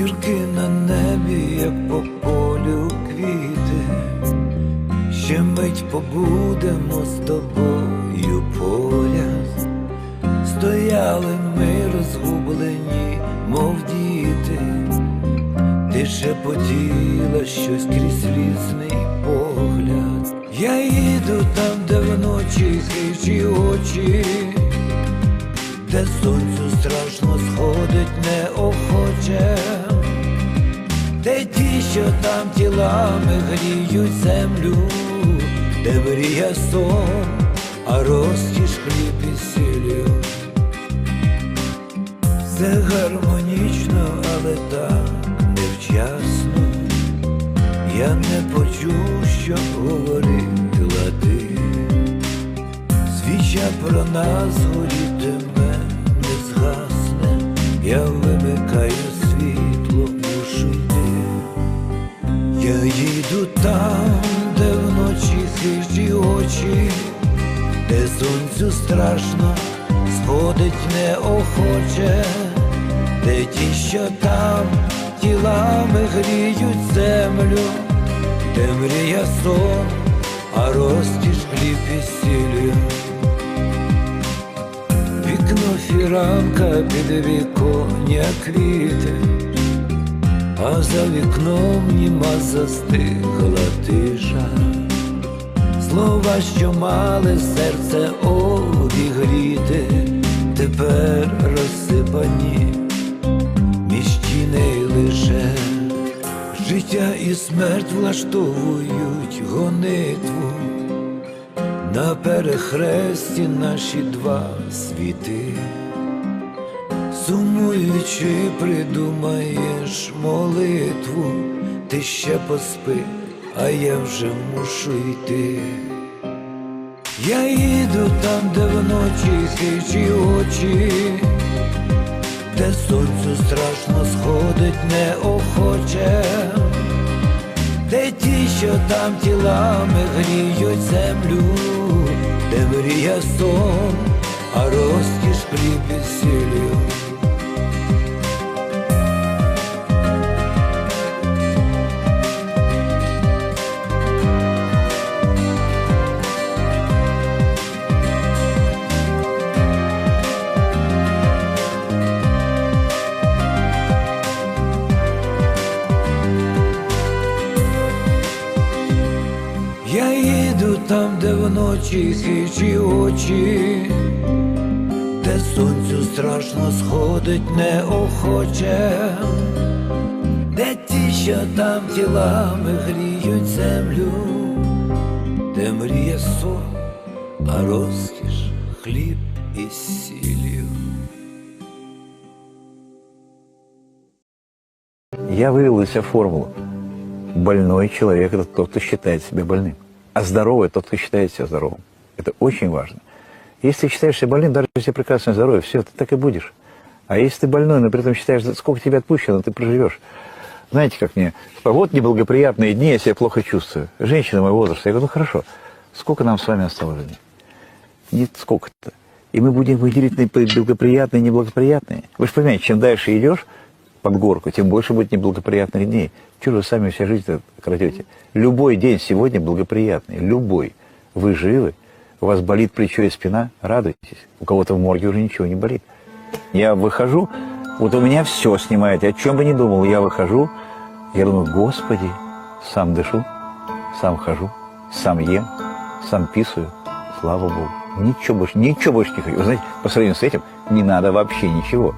Зірки на небі, як по полю квіти, ще мить побудемо з тобою поряд. Стояли ми розгублені, мов діти, ти шепотіла щось крізь слізний погляд. Я їду там, де вночі хижі очі, де сонцю страшно сходить неохоче, де ті, що там тілами гріють землю, де мрія сон, а розкіш хліб і сіллю. Все гармонічно, але так невчасно. Я не почув, що говорила ти. Свіча про нас Я їду там, де вночі хижі очі, де сонцю страшно сходить неохоче, де ті, що там тілами гріють землю, де мрія сон, а розкіш хліб і сіллю. Вікно фіранка під віконня квіти, а за вікном німа застигла тиша. Слова, що мали серце обігріти, тепер розсипані між тіней лише життя і смерть влаштовують гонитву. На перехресті наші два світи, сумуючи, придумаєш молитву, ти ще поспи, а я вже мушу йти. Я їду там, де вночі хижі очі, де сонцю страшно сходить неохоче, де ті, що там тілами гріють землю, де мрія сон, а розкіш їду там, де вночі хижі очі, де сонцю страшно сходить неохоче, де ті, що там тілами гріють землю, де мріє сон, а розкіш хліб і сіллю. Я вывел из себя формулу. Больной человек – это тот, кто считает себя больным. А здоровый – тот, кто считает себя здоровым. Это очень важно. Если ты считаешь себя больным, даже если прекрасное здоровье, все, ты так и будешь. А если ты больной, но при этом считаешь, сколько тебе отпущено, ты проживешь. Знаете, как мне? Вот неблагоприятные дни, я себя плохо чувствую. Женщина моего возраста. Я говорю, ну хорошо, сколько нам с вами осталось жизни? Нет, сколько-то. И мы будем выделить на благоприятные и неблагоприятные. Вы же понимаете, чем дальше идешь под горку, тем больше будет неблагоприятных дней. Чего же сами вся жизнь крадете? Любой день сегодня благоприятный. Любой. Вы живы, у вас болит плечо и спина, радуйтесь. У кого-то в морге уже ничего не болит. Я выхожу, вот у меня все снимает. Я о чем бы ни думал, я выхожу, я думаю, Господи, сам дышу, сам хожу, сам ем, сам писаю. Слава Богу. Ничего больше, ничего больше не хочу. Вы знаете, по сравнению с этим не надо вообще ничего.